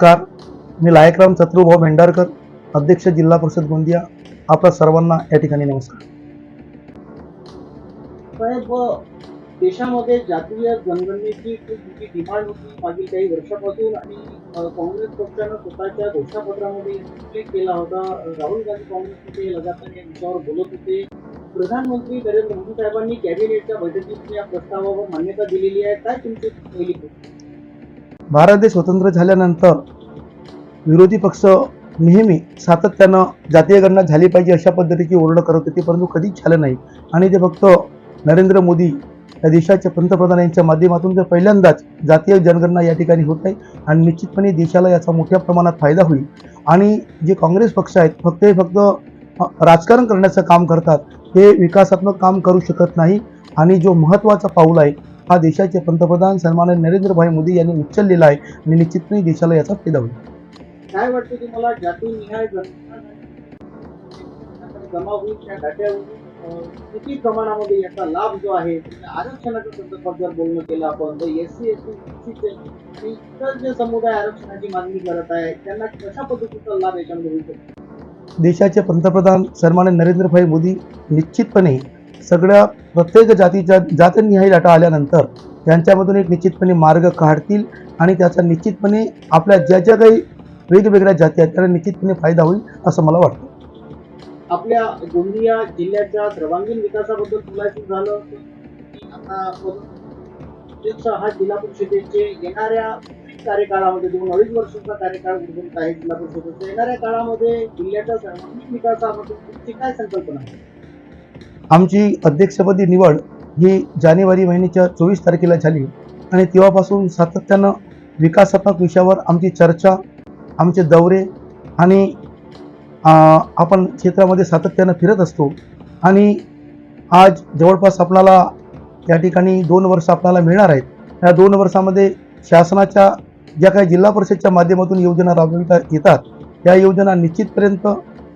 नमस्कार. मी लायकराम चत्रुभाऊ भेंडारकर अध्यक्ष जिल्हा परिषद गोंदिया. आपल्या सर्वांना या ठिकाणी नमस्कार. साहेब देशामध्ये जातीय जनगणनेची खूप मोठी डिमांड होती मागील काही वर्षापासून आणि काँग्रेस पक्षानं स्वतःच्या घोषणापत्रामध्ये उल्लेख केला होता. राहुल गांधी काँग्रेसमध्ये लगातार या विषयावर बोलत होते. प्रधानमंत्री नरेंद्र मोदी साहेबांनी कॅबिनेटच्या बैठकीत या प्रस्तावावर मान्यता दिलेली आहे. काय तुमची पहिली भारत देश स्वतंत्र झाल्यानंतर विरोधी पक्ष नेहमी सातत्यानं जातीय गणना झाली पाहिजे अशा पद्धतीची ओरडं करत होती परंतु कधीच झालं नाही. आणि ते फक्त नरेंद्र मोदी या देशाच्या पंतप्रधान यांच्या माध्यमातून ते पहिल्यांदाच जातीय जनगणना या ठिकाणी होत आहे आणि निश्चितपणे देशाला याचा मोठ्या प्रमाणात फायदा होईल. आणि जे काँग्रेस पक्ष आहेत फक्त हे फक्त राजकारण करण्याचं काम करतात ते विकासात्मक काम करू शकत नाही. आणि जो महत्त्वाचा पाऊल आहे हा देशाचे पंतप्रधान सन्मान्य नरेंद्रभाई मोदी यांनी उचललेला आहे. आणि निश्चितपणे देशाला याचा फायदा होईल. काय वाटतं तुम्हाला? जातीनिहाय जनगणना जमा होईल त्या डाट्यावरून अ, किती प्रमाणामध्ये याचा लाभ जो आहे आरक्षणाच्या संदर्भात जर बोलणं केलं आपण तर एस सी एस टी इतर जे समुदाय आरक्षणाची मागणी करत आहे त्यांना कशा पद्धतीचा लाभ याच्यामध्ये होऊ शकतो? देशाचे पंतप्रधान सन्मान्य नरेंद्रभाई मोदी निश्चितपणे सगळ्या प्रत्येक जातीच्या जातनिहाय डाटा आल्यानंतर त्यांच्यामधून एक निश्चितपणे मार्ग काढतील आणि त्याचा निश्चितपणे आपल्या ज्या ज्या काही वेगवेगळ्या जाती आहेत त्याला निश्चितपणे फायदा होईल असं मला वाटतं. आपल्या गोंदिया जिल्ह्याच्या सर्वांगीण विकासाबद्दल बोलायचं झालं आता हा जिल्हा परिषदेचे येणाऱ्या कार्यकाळामध्ये दोन अडीच वर्षाचा कार्यकाळ उर्वरित आहे जिल्हा परिषदेचा येणाऱ्या काळामध्ये जिल्ह्याच्या सर्वांगीण विकासामध्ये तुमची काय संकल्पना आहे? आमची अध्यक्षपदी निवड ही जानेवारी महिन्याच्या चोवीस तारखेला झाली आणि तेव्हापासून सातत्यानं विकासात्मक विषयावर आमची चर्चा आमचे दौरे आणि आपण क्षेत्रामध्ये सातत्यानं फिरत असतो. आणि आज जवळपास आपणाला या ठिकाणी दोन वर्ष आपल्याला मिळणार आहेत. या दोन वर्षामध्ये शासनाच्या ज्या काही जिल्हा परिषदच्या माध्यमातून योजना राबविता येतात त्या योजना निश्चितपर्यंत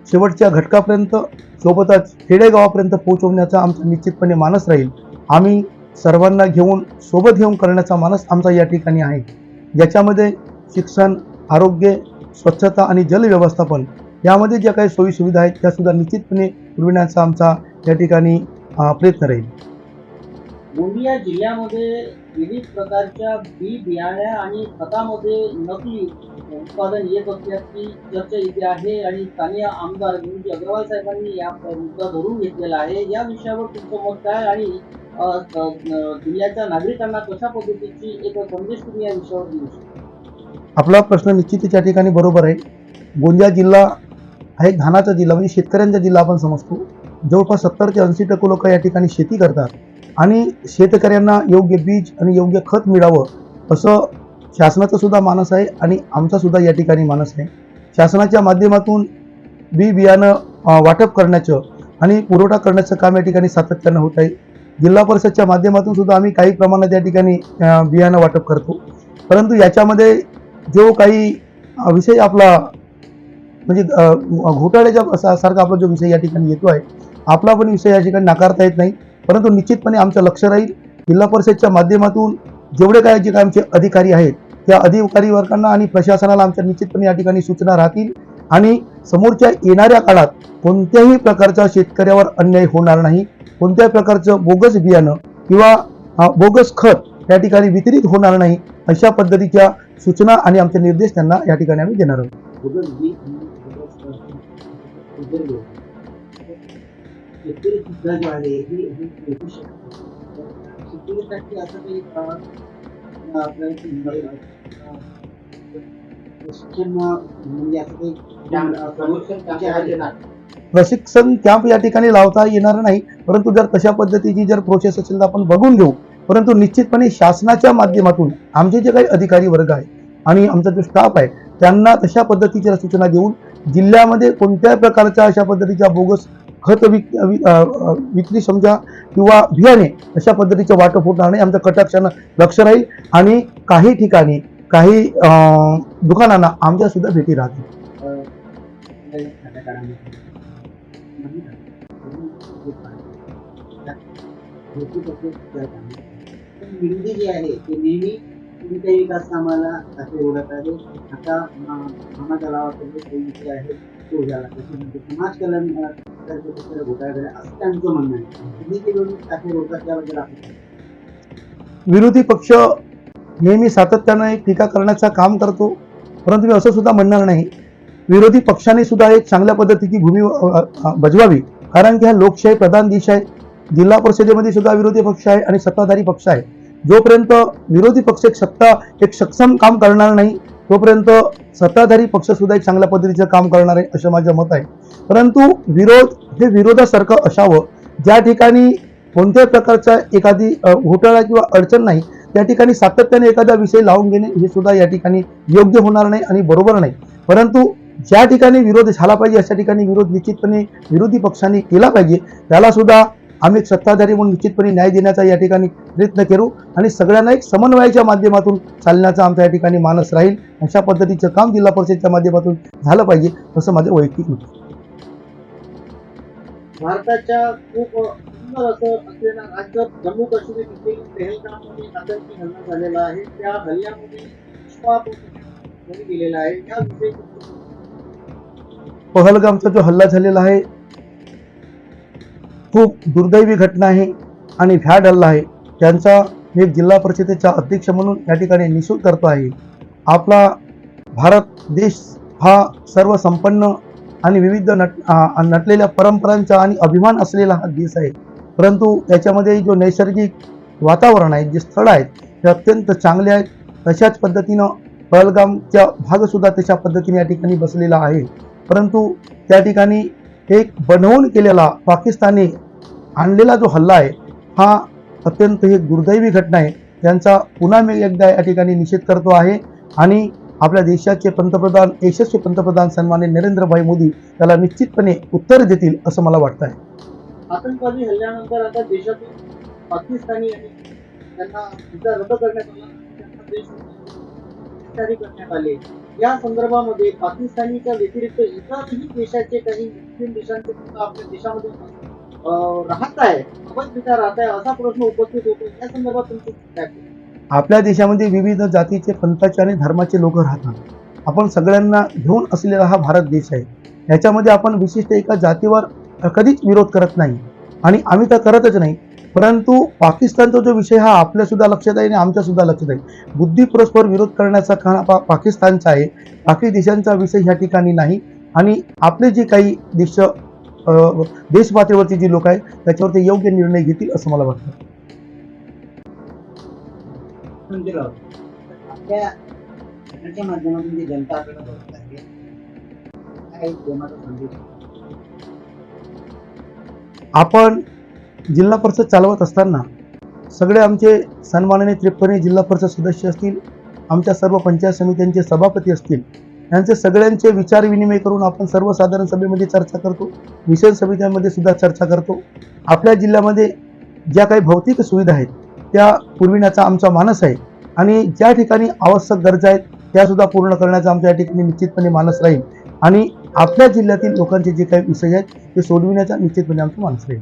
शेवटच्या घटकापर्यंत सोबतच खेडेगावापर्यंत पोहोचवण्याचा आमचा निश्चितपणे मानस राहील. आम्ही सर्वांना घेऊन सोबत घेऊन करण्याचा मानस आमचा या ठिकाणी आहे. ज्याच्यामध्ये शिक्षण आरोग्य स्वच्छता आणि जलव्यवस्थापन यामध्ये ज्या काही सोयीसुविधा आहेत त्यासुद्धा निश्चितपणे पुरविण्याचा आमचा या ठिकाणी प्रयत्न राहील. गोंदिया जिल्ह्यामध्ये विविध प्रकारच्या बी बियाण्या आणि खतामध्ये नकली उत्पादन येत असल्याची चर्चा इथे आहे आणि स्थानीय आमदार गुरुजी अग्रवाल साहेबांनी या मुद्दा धरून घेतलेला आहे. या विषयावर तुमचं मत काय आणि जिल्ह्याच्या नागरिकांना कशा पद्धतीची एक संदेश तुम्ही या विषयावर देऊ शकता? आपला प्रश्न निश्चितच या ठिकाणी बरोबर आहे. गोंदिया जिल्हा हा एक धानाचा जिल्हा म्हणजे शेतकऱ्यांचा जिल्हा आपण समजतो. जवळपास सत्तर ते ऐंशी टक्के लोक या ठिकाणी शेती करतात. आणि शेतकऱ्यांना योग्य बीज आणि योग्य खत मिळावं असं शासनाचा सुद्धा मानस आहे आणि आमचा सुद्धा या ठिकाणी मानस आहे. शासनाच्या माध्यमातून बी बियाणं वाटप करण्याचं आणि पुरवठा करण्याचं काम या ठिकाणी सातत्यानं होत आहे. जिल्हा परिषदच्या माध्यमातून सुद्धा आम्ही काही प्रमाणात या ठिकाणी बियाणं वाटप करतो. परंतु याच्यामध्ये जो काही विषय आपला म्हणजे घोटाळ्याच्या सारखा आपला जो विषय या ठिकाणी येतो आहे आपला पण विषय या ठिकाणी नाकारता येत नाही. परंतु निश्चितपणे आमचं लक्ष राहील. जिल्हा परिषदच्या माध्यमातून जेवढे काय जे काय आमचे अधिकारी आहेत त्या अधिकारी वर्गांना आणि प्रशासनाला आमच्या निश्चितपणे या ठिकाणी सूचना राहतील आणि समोरच्या येणाऱ्या काळात कोणत्याही प्रकारच्या शेतकऱ्यावर अन्याय होणार नाही कोणत्याही प्रकारचं बोगस बियाणं किंवा बोगस खत या ठिकाणी वितरित होणार नाही अशा पद्धतीच्या सूचना आणि आमचे निर्देश त्यांना या ठिकाणी आम्ही देणार आहोत प्रशिक्षण कॅम्प या ठिकाणी लावता येणार नाही. परंतु जर तशा पद्धतीची जर प्रोसेस असेल तर आपण बघून घेऊ. परंतु निश्चितपणे शासनाच्या माध्यमातून आमचे जे काही अधिकारी वर्ग आहे आणि आमचा जो स्टाफ आहे त्यांना तशा पद्धतीच्या सूचना देऊन जिल्ह्यामध्ये कोणत्याही प्रकारच्या अशा पद्धतीच्या बोगस खत विक विक्री समजा किंवा बियाणे अशा पद्धतीचं वाटप होणार नाही आमचं कटाक्षानं लक्ष राहील. आणि काही ठिकाणी काही दुकानांना आमच्या सुद्धा भेटी राहतील. आहे नेहमी कोणत्याही विकास कामाला असे ओढत आहे. आता मामा तलावाकडे काही विषय आहे तो झाला त्याच्यानंतर म्हणजे समाज कल्याण विरोधी पक्ष नेहमी सातत्यानं एक टीका करण्याचं काम करतो परंतु मी असं सुद्धा म्हणणार नाही. विरोधी पक्षाने सुद्धा एक चांगल्या पद्धतीची भूमी बजवावी. कारण की हा लोकशाही प्रधान देश आहे जिल्हा परिषदेमध्ये सुद्धा विरोधी पक्ष आहे आणि सत्ताधारी पक्ष आहे. जोपर्यंत विरोधी पक्ष एक सत्ता एक सक्षम काम करणार नाही तोपर्यंत सत्ताधारी पक्ष सुद्धा एक चांगल्या पद्धतीचं काम करणार आहे असं माझं मत आहे. परंतु विरोध हे विरोधासारखं असावं. ज्या ठिकाणी कोणत्याही प्रकारचा एखादी घोटाळा किंवा अडचण नाही त्या ठिकाणी सातत्याने एखादा विषय लावून घेणे हे सुद्धा या ठिकाणी योग्य होणार नाही आणि बरोबर नाही. परंतु ज्या ठिकाणी विरोध झाला पाहिजे अशा ठिकाणी विरोध निश्चितपणे विरोधी पक्षांनी केला पाहिजे त्याला सुद्धा आम्ही एक सत्ताधारी म्हणून निश्चितपणे न्याय देण्याचा या ठिकाणी प्रयत्न करू आणि सगळ्यांना एक समन्वयाच्या माध्यमातून चालण्याचा आमच्या या ठिकाणी मानस राहील. अशा पद्धतीचं काम जिल्हा परिषदच्या माध्यमातून झालं पाहिजे असं माझं वैयक्तिक मत. भारताच्या खूप सुंदर असं असलेलं राज्य जम्मू काश्मीर देखील पेहलगाममध्ये आतंकी हल्ला झालेला आहे. त्या हल्ल्यामध्ये बळी गेलेला आहे. याविषयी पहलगामचा जो हल्ला झालेला आहे खूप दुर्दैवी घटना आहे आणि भ्याड हल्ला आहे. त्यांचा मी एक जिल्हा परिषदेचा अध्यक्ष म्हणून या ठिकाणी निषेध करतो आहे. आपला भारत देश हा सर्व संपन्न आणि विविध नट नटलेल्या परंपरांचा आणि अभिमान असलेला हा देश आहे. परंतु याच्यामध्ये जो नैसर्गिक वातावरण आहे जे स्थळ आहेत ते अत्यंत चांगले आहेत. तशाच पद्धतीनं पहलगामच्या भागसुद्धा तशा पद्धतीने या ठिकाणी बसलेला आहे. परंतु त्या ठिकाणी एक बनवून केलेला पाकिस्तानी आणलेला जो हल्ला आहे हा अत्यंत ही दुर्दैवी घटना आहे. त्यांचा पुन्हा मी एकदा या ठिकाणी निषेध करतो आहे. आणि आपल्या देशाचे पंतप्रधान यशस्वी पंतप्रधान सन्मान्य नरेंद्रभाई मोदी त्याला निश्चितपणे उत्तर देतील असं मला वाटतं आहे. आतंकवादी हल्ल्यानंतर आता देशातील पाकिस्तानी त्यांना रद्द करण्यात आला. त्यांना देश करण्यात आले. या संदर्भामध्ये पाकिस्तानीच्या व्यतिरिक्त इतरही देशाचे काही मुस्लिम देशांचे सुद्धा आपल्या देशामध्ये राहत आहे अवैधरित्या राहत आहे असा प्रश्न उपस्थित होतो. या संदर्भात तुमचं काय आपल्या देशामध्ये विविध जातीचे पंथाचे आणि धर्माचे लोक राहतात. आपण सगळ्यांना घेऊन असलेला हा भारत देश आहे. याच्यामध्ये आपण विशिष्ट एका जातीवर कधीच विरोध करत नाही. आणि आम्ही तर करतच नाही. परंतु पाकिस्तानचा जो विषय हा आपल्या सुद्धा लक्षात आहे आणि आमच्या सुद्धा लक्षात आहे. बुद्धी परस्पर विरोध करण्याचा का पा पाकिस्तानचा आहे. बाकी देशांचा विषय ह्या ठिकाणी नाही. आणि आपले जे काही देश अ, देश पातळीवरती जी लोक आहेत त्याच्यावर ते योग्य निर्णय घेतील असं मला वाटतं. आपण जिल्हा परिषद चालवत असताना सगळे आमचे सन्माननीय त्रिप्पणी जिल्हा परिषद सदस्य असतील आमच्या सर्व पंचायत समित्यांचे सभापती असतील यांचे सगळ्यांचे विचार विनिमय करून आपण सर्वसाधारण सभेमध्ये चर्चा करतो विषय समित्यांमध्ये सुद्धा चर्चा करतो. आपल्या जिल्ह्यामध्ये ज्या काही भौतिक सुविधा आहेत त्या पुरविण्याचा आमचा मानस आहे आणि ज्या ठिकाणी आवश्यक गरजा आहेत त्यासुद्धा पूर्ण करण्याचा आमच्या या ठिकाणी निश्चितपणे मानस राहील. आणि आपल्या जिल्ह्यातील लोकांचे जे काही विषय आहेत ते सोडविण्याचा निश्चितपणे आमचा मानस राहील.